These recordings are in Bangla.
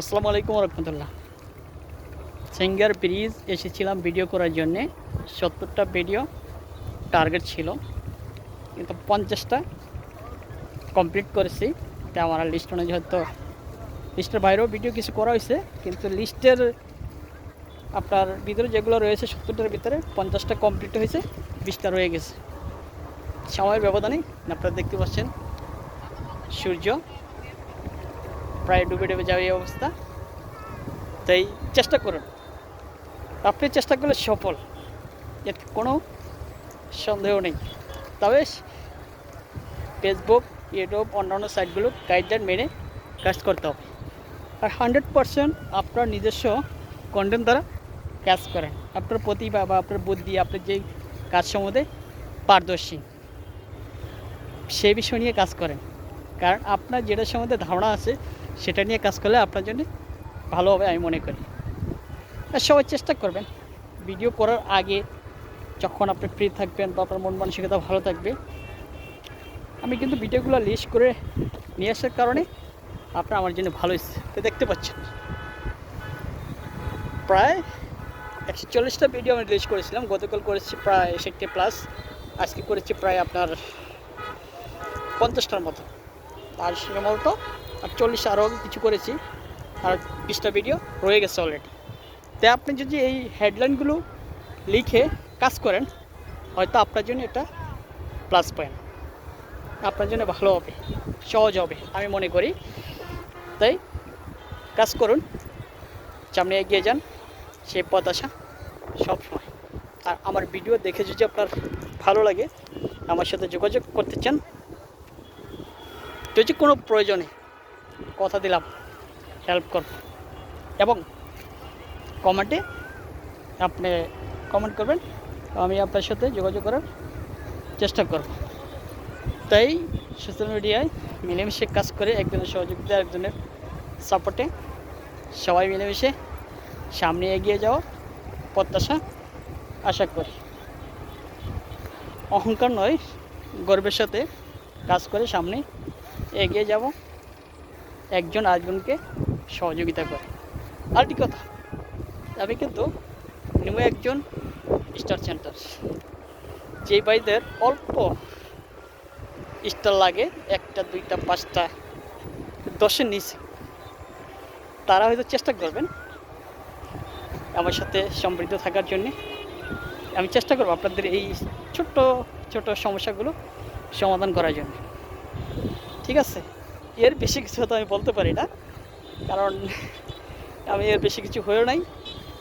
আসসালামু আলাইকুম রহমতুল্লাহ। সিঙ্গার ব্রিজ এসেছিলাম ভিডিও করার জন্যে। সত্তরটা ভিডিও টার্গেট ছিল। কিন্তু পঞ্চাশটা কমপ্লিট করেছি। তা আমার লিস্ট অনুযায়ী হয়তো। লিস্টের বাইরেও ভিডিও কিছু করা হয়েছে, কিন্তু লিস্টের আপনার ভিতরে যেগুলো রয়েছে সত্তরটার ভিতরে পঞ্চাশটা কমপ্লিট হয়েছে, বিশটা রয়ে গেছে। সময়ের ব্যবধানে আপনারা দেখতে পাচ্ছেন সূর্য। প্রায় ডুবে ডুবে যাবে এই অবস্থা। তাই চেষ্টা করুন। আপনি চেষ্টা করলে সফল। এতে কোনো সন্দেহ নেই। তবে ফেসবুক ইউটিউব অন্যান্য সাইটগুলো গাইডলাইন মেনে কাজ করতে হবে। আর হান্ড্রেড পারসেন্ট আপনার নিজস্ব কন্টেন্ট দ্বারা কাজ করেন। আপনার প্রতিভা বা আপনার বুদ্ধি আপনার যে কাজ সম্বন্ধে পারদর্শী সে বিষয় নিয়ে কাজ করেন। কারণ আপনার যেটা সম্বন্ধে ধারণা আছে সেটা নিয়ে কাজ করলে আপনার জন্য ভালো হবে আমি মনে করি। আর সবাই চেষ্টা করবেন। ভিডিও করার আগে যখন আপনি ফ্রি থাকবেন বা আপনার মন মানসিকতা ভালো থাকবে, আমি কিন্তু ভিডিওগুলো লিস্ট করে নিয়ে আসার কারণে আপনার আমার জন্য ভালো তো দেখতে পাচ্ছেন। প্রায় একশো চল্লিশটা ভিডিও আমি রিলিজ করেছিলাম। গতকাল করেছি প্রায় ষাটটি প্লাস আজকে করেছি প্রায় আপনার পঞ্চাশটার মতো। আর সে মতো আর চল্লিশ আরও কিছু করেছি। আর বিশটা ভিডিও রয়ে গেছে অলরেডি তাই আপনি যদি এই হেডলাইনগুলো লিখে কাজ করেন, হয়তো আপনার জন্য এটা প্লাস পয়েন্ট আপনার জন্য ভালো হবে, সহজ হবে, আমি মনে করি। তাই কাজ করুন, সামনে এগিয়ে যান, সে পথ আসা সবসময়। আর আমার ভিডিও দেখে যদি আপনার ভালো লাগে, আমার সাথে যোগাযোগ করতে চান, যদি কোনো প্রয়োজনে কথা দিলাম। হেল্প করব এবং কমেন্টে আপনি কমেন্ট করবেন, আমি আপনার সাথে যোগাযোগ করার চেষ্টা করব। তাই সোশ্যাল মিডিয়ায় মিলেমিশে কাজ করে একজনের সহযোগিতা একজনের সাপোর্টে সবাই মিলেমিশে সামনে এগিয়ে যাওয়ার প্রত্যাশা আশা করি। অহংকার নয়, গর্বের সাথে কাজ করে সামনে এগিয়ে যাব। একজন আরেকজনকে সহযোগিতা করে। আর আরেকটি কথা, আমি কিন্তু নিমে একজন স্টার সেন্টার। যেই ভাইদের অল্প স্টার লাগে, একটা, দুইটা, পাঁচটা, দশের নিচে, তারা হয়তো চেষ্টা করবেন আমার সাথে সমৃদ্ধ থাকার জন্যে। আমি চেষ্টা করব আপনাদের এই ছোট্ট ছোট সমস্যাগুলো সমাধান করার জন্য। ঠিক আছে? এর বেশি কিছু হয়তো আমি বলতে পারি না, কারণ আমি এর বেশি কিছু হয়েও নাই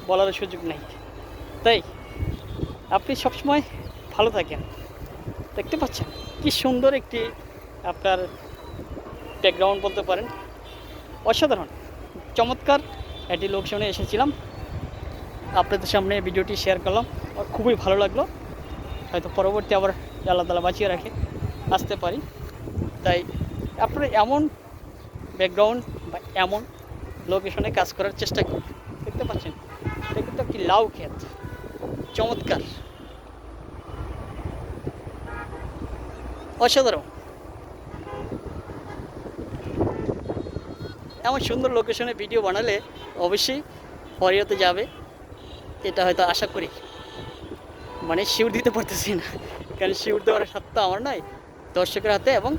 বলার সুযোগ নেই। তাই, আপনি সবসময় ভালো থাকেন। দেখতে পাচ্ছেন কি সুন্দর একটি আপনার ব্যাকগ্রাউন্ড বলতে পারেন। অসাধারণ, চমৎকার একটি লোকশনে এসেছিলাম। আপনাদের সামনে ভিডিওটি শেয়ার করলাম, আমার খুবই ভালো লাগল। হয়তো পরবর্তী আবার আল্লাহ তালা বাঁচিয়ে রাখে, আসতে পারি। তাই আপনারা এমন ব্যাকগ্রাউন্ড বা এমন লোকেশনে কাজ করার চেষ্টা করুন। দেখতে পাচ্ছেন, এটা কিন্তু একটি লাউ ক্ষেত। চমৎকার। অসাধারণ। এমন সুন্দর লোকেশনে ভিডিও বানালে অবশ্যই হরিয়তে যাবে। এটা হয়তো আশা করি। মানে শিউর দিতে পারতেছি না। কারণ শিউর দেওয়ার সাথে আমার নাই। দর্শকের হাতে এবং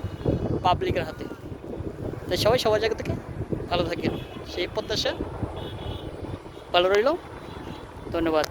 পাবলিকের হাতে। তাই সবাই সবার জায়গা থেকে ভালো থাকেন। সেই প্রত্যাশা ভালো রইল। ধন্যবাদ।